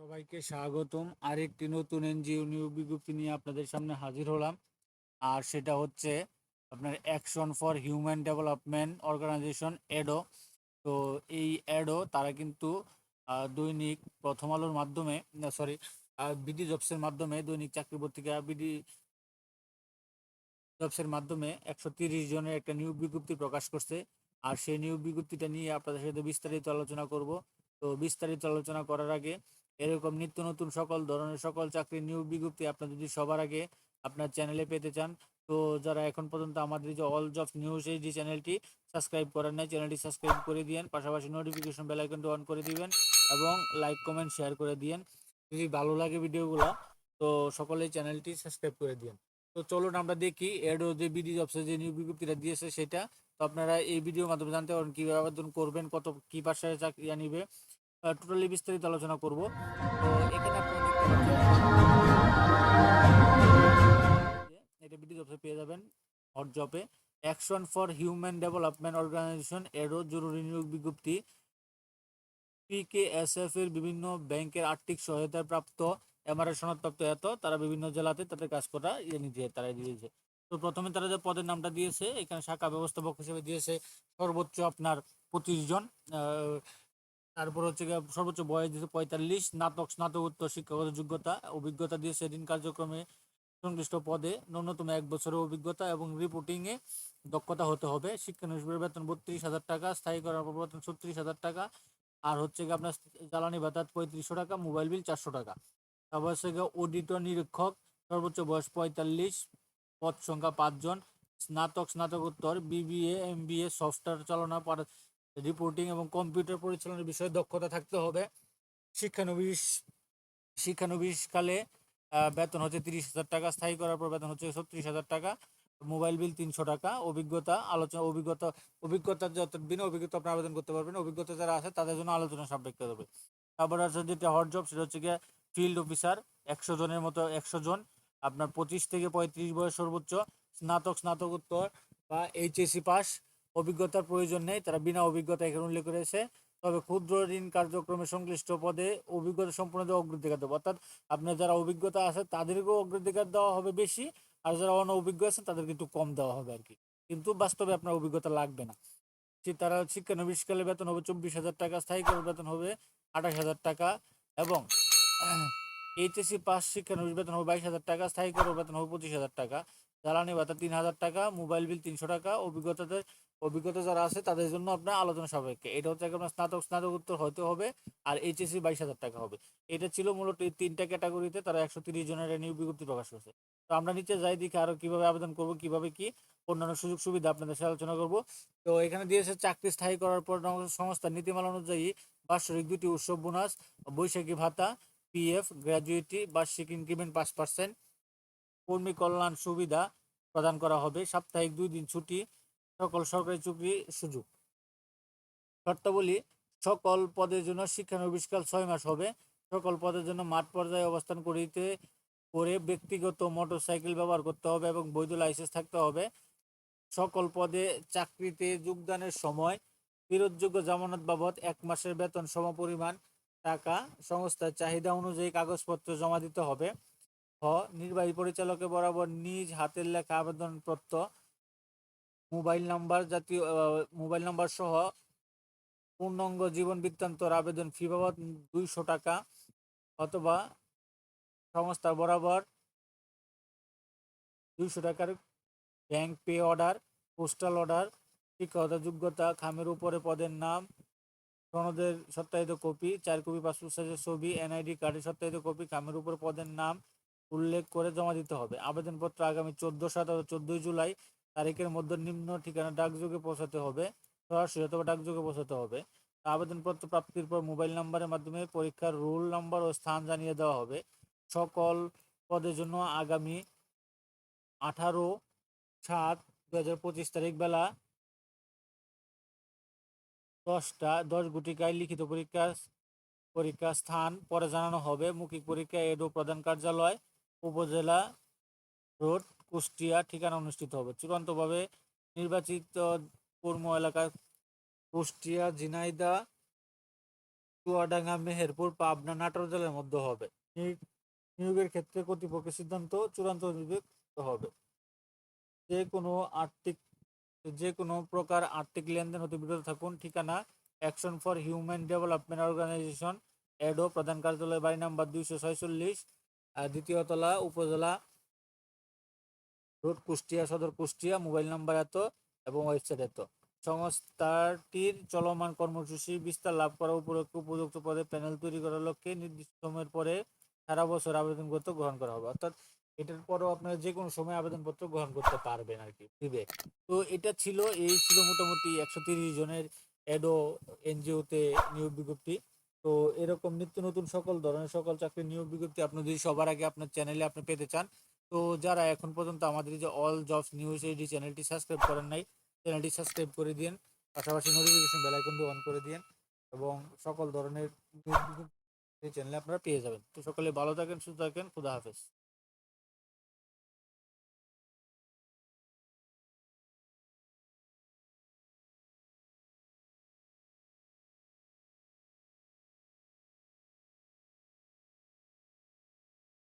সবাইকে স্বাগতম। আরেকটি নতুন এনজিও নিয়োগ বিজ্ঞপ্তি নিয়ে আপনাদের সামনে হাজির হলাম। আর সেটা হচ্ছে আপনার action for human development organisation ado তো এই এডো তারা কিন্তু দৈনিক প্রথম আলোর মাধ্যমে সরি বিডি জবসের মাধ্যমে, দৈনিক চাকরি পত্রিকা বিডি জবসের মাধ্যমে একশো তিরিশ জনের একটা নিয়োগ বিজ্ঞপ্তি প্রকাশ করছে। আর সেই নিয়োগ বিজ্ঞপ্তিটা নিয়ে আপনাদের সাথে বিস্তারিত আলোচনা করব। তো বিস্তারিত আলোচনা করার আগে এরকম নিত্য নতুন সকল ধরনের সকল চাকরির নিয়োগ বিজ্ঞপ্তি আপনি যদি সবার আগে আপনার চ্যানেলে পেতে চান, তো যারা এখন পর্যন্ত আমাদের যে অল জব নিউজ এই যে চ্যানেলটি সাবস্ক্রাইব করেন নাই, চ্যানেলটি সাবস্ক্রাইব করে দিয়েন, পাশাপাশি নোটিফিকেশন বেল আইকনটি অন করে দিবেন এবং লাইক কমেন্ট শেয়ার করে দিয়েন। যদি ভালো লাগে ভিডিওগুলো, তো সকলেই চ্যানেলটি সাবস্ক্রাইব করে দিয়েন। তো চলুন আমরা দেখি এডও যে বিডি জবসে যে নিয়োগ বিজ্ঞপ্তিটা দিয়েছে সেটা। তো আপনারা এই ভিডিওর মাধ্যমে জানতে পারেন কীভাবে আবেদন করবেন, কত, কী পাশে চাকরি নিবে টোটালি বিস্তারিত আলোচনা করব। তো এখানে এটা বিডি জবসে পেয়ে যাবেন হট জবে action for human development organisation এরও জরুরি নিয়োগ বিজ্ঞপ্তি। পিকেএসএফ এর বিভিন্ন ব্যাংকের আর্থিক সহায়তায় প্রাপ্ত এমআরএ সনদপ্রাপ্ত এত, তারা বিভিন্ন জেলাতে তাদের কাজ করা ইয়ে নিতে তারা দিয়েছে। তো প্রথমে তারা যে পদের নামটা দিয়েছে, এখানে শাখা ব্যবস্থাপক হিসেবে দিয়েছে সর্বোচ্চ আপনার পঁচিশ জন। তারপর হচ্ছে সর্বোচ্চ বয়স দিয়েছে পঁয়তাল্লিশ, স্নাতক স্নাতকোত্তর শিক্ষাগত যোগ্যতা, অভিজ্ঞতা দিয়েছে ঋণ কার্যক্রমে সংশ্লিষ্ট পদে, ন্যূনতম এক বছরের অভিজ্ঞতা এবং রিপোর্টিংয়ে দক্ষতা হতে হবে। শিক্ষানবিশের বেতন বত্রিশ হাজার টাকা, স্থায়ী করার বেতন ছত্রিশ হাজার টাকা, আর হচ্ছে গিয়ে আপনার জ্বালানি ভাতা পঁয়ত্রিশশো টাকা মোবাইল বিল চারশো টাকা। তারপর হচ্ছে গিয়ে অডিটর নিরীক্ষক, সর্বোচ্চ বয়স পঁয়তাল্লিশ, পদ সংখ্যা পাঁচজন, স্নাতক, স্নাতকোত্তর বিবিএ এমবিএ সফটওয়্যার চালনা রিপোর্টিং এবং কম্পিউটার পরিচালনার বিষয়ে দক্ষতা থাকতে হবে। শিক্ষানবিশ, শিক্ষানবিশকালে বেতন হচ্ছে তিরিশ হাজার টাকা, স্থায়ী করার পর বেতন হচ্ছে ছত্রিশ হাজার টাকা মোবাইল বিল তিনশো টাকা, অভিজ্ঞতা, আলোচনা, অভিজ্ঞতা অভিজ্ঞতা যত বিনা অভিজ্ঞতা আপনি আবেদন করতে পারবেন, অভিজ্ঞতা যারা আছে তাদের জন্য আলোচনা সাপেক্ষ হবে তারপর আছে যেটা হট জব সেটা হচ্ছে গিয়ে ফিল্ড অফিসার একশো জনের মতো একশো জন, আপনার পঁচিশ থেকে পঁয়ত্রিশ বয়স সর্বোচ্চ, স্নাতক, স্নাতকোত্তর বা এইচএসসি পাস অভিজ্ঞতার প্রয়োজন নেই। তারা বিনা অভিজ্ঞতা এখানে উল্লেখ করেছে। তবে ক্ষুদ্র ঋণ কার্যক্রমে সংশ্লিষ্ট পদে অভিজ্ঞতা সম্পূর্ণদের অগ্রাধিকার দেবো অর্থাৎ আপনার যারা অভিজ্ঞতা আছে, তাদেরকেও অগ্রাধিকার দেওয়া হবে বেশি। আর যারা অনভিজ্ঞ আছেন, তাদেরকে একটু কম দেওয়া হবে আর কি। কিন্তু বাস্তবে আপনার অভিজ্ঞতা লাগবে না। তারা শিক্ষানবিশকালে বেতন হবে চব্বিশ হাজার টাকা, স্থায়ী করে বেতন হবে আঠাশ হাজার টাকা এবং এইচএসসি পাস শিক্ষানবিশ বেতন হবে বাইশ হাজার টাকা, স্থায়ী করে বেতন হবে পঁচিশ হাজার টাকা, জ্বালানি ভাতা তিন হাজার টাকা, মোবাইল বিল তিনশো টাকা অভিজ্ঞতাতে অভিজ্ঞতা যারা আছে, তাদের জন্য আপনার আলোচনা সাপেক্ষে। এটা হচ্ছে আপনার স্নাতক স্নাতকোত্তর হতে হবে আর এইচএসসি বাইশ হাজার টাকা হবে। এটা ছিল মূলত এই তিনটা ক্যাটাগরিতে তারা একশো তিরিশ জনের নিয়োগ বিজ্ঞপ্তি প্রকাশ করছে। তো আমরা নিচে যাই, দেখি আরও কীভাবে আবেদন করব, কীভাবে কি অন্যান্য সুযোগ সুবিধা আপনাদের সাথে আলোচনা করব। তো এখানে দিয়েছে, চাকরি স্থায়ী করার পর সংস্থার নীতিমালা অনুযায়ী বার্ষিক দুটি উৎসব বোনাস, বৈশাখী ভাতা, পিএফ গ্র্যাজুয়েটি বার্ষিক ইনক্রিমেন্ট পাঁচ পার্সেন্ট। কর্মী কল্যাণ সুবিধা প্রদান করা হবে। সাপ্তাহিক দুই দিন ছুটি সকল সরকারি চাকরি সুযোগ। শর্তাবলী, সকল পদের জন্য শিক্ষানবিষ্কাল ছয় মাস হবে। সকল পদের জন্য মাঠ পর্যায়ে অবস্থান করিতে, করে ব্যক্তিগত মোটরসাইকেল ব্যবহার করতে হবে এবং বৈধ লাইসেন্স থাকতে হবে। সকল পদে চাকরিতে যোগদানের সময় ফেরতযোগ্য জামানত বাবদ এক মাসের বেতন সমপরিমাণ টাকা সংস্থার চাহিদা অনুযায়ী কাগজপত্র জমা দিতে হবে। হ, নির্বাহী পরিচালকের বরাবর নিজ হাতের লেখা আবেদনপত্র মোবাইল নাম্বার জাতীয় মোবাইল নাম্বার সহ পূর্ণাঙ্গ জীবন বৃত্তান্তর আবেদন ফি বাবদ দুইশো টাকা অথবা সংস্থা বরাবর দুইশো টাকার bank pay order postal order শিক্ষাগত যোগ্যতা, খামের উপরে পদের নাম, সনদের সত্যায়িত কপি, চার কপি পাসপোর্ট সাইজের ছবি এনআইডি কার্ডের সত্যায়িত কপি, খামের উপর পদের নাম উল্লেখ করে জমা দিতে হবে। আবেদনপত্র আগামী চোদ্দ, সাত চোদ্দোই জুলাই তারিখের মধ্যে নিম্ন ঠিকানা ডাকযোগে পৌঁছাতে হবে, সরাসরি অথবা ডাকযোগে পৌঁছাতে হবে। আবেদনপত্র প্রাপ্তির পর মোবাইল নাম্বারের মাধ্যমে পরীক্ষার রোল নাম্বার ও স্থান জানিয়ে দেওয়া হবে। সকল পদের জন্য আগামী আঠারো সাত দু হাজার পঁচিশ তারিখ বেলা দশটা, দশ গুটিকায় লিখিত পরীক্ষা পরীক্ষা স্থান পরে জানানো হবে। মৌখিক পরীক্ষা এডো প্রধান কার্যালয়, উপজেলা রোড কুষ্টিয়া ঠিকানা অনুষ্ঠিত হবে। চূড়ান্তভাবে নির্বাচিত কর্ম এলাকায় কুষ্টিয়া, ঝিনাইদা, চুয়াডাঙ্গা, মেহেরপুর, পাবনা, নাটোর জেলার মধ্যে হবে। নিয়োগের ক্ষেত্রে কর্তৃপক্ষের সিদ্ধান্ত চূড়ান্ত হবে। যে কোনো আর্থিক যে কোনো প্রকার আর্থিক লেনদেন হতে বিরত থাকুন। ঠিকানা action for human development organisation, ado, প্রধান কার্যালয় বাড়ি নাম্বার দুইশো ছয়চল্লিশ দ্বিতীয় তলা উপজেলা রোড কুষ্টিয়া, সদর কুষ্টিয়া, মোবাইল নাম্বার এত এবং ওয়েবসাইট এত। সংস্থাটির চলমান কর্মসূচি বিস্তার লাভ করা উপলক্ষে উপযুক্ত পদে প্যানেল তৈরি করার লক্ষ্যে নির্দিষ্ট সময়ের পরে সারা বছর আবেদনপত্র গ্রহণ করা হবে। অর্থাৎ এটার পরেও আপনারা যে কোনো সময় আবেদনপত্র গ্রহণ করতে পারবেন আর কি দিবে তো এটা ছিল, এই ছিল মোটামুটি একশো তিরিশ জনের এডো এনজিওতে নিয়োগ বিজ্ঞপ্তি। তো এরকম নিত্য নতুন সকল ধরনের সকল চাকরির নিয়োগ বিজ্ঞপ্তি আপনি যদি সবার আগে আপনার চ্যানেলে আপনি পেতে চান তো যারা এখন পর্যন্ত আমাদের যে অল জবস নিউজ এইডি চ্যানেলটি সাবস্ক্রাইব করেন নাই চ্যানেলটি সাবস্ক্রাইব করে দিন পাশাপাশি নোটিফিকেশন বেল আইকনটি অন করে দিন এবং সকল ধরনের চ্যানেলে আপনারা পেয়ে যাবেন। তো সকলে ভালো থাকেন, সুস্থ থাকেন, খুদা হাফেজ।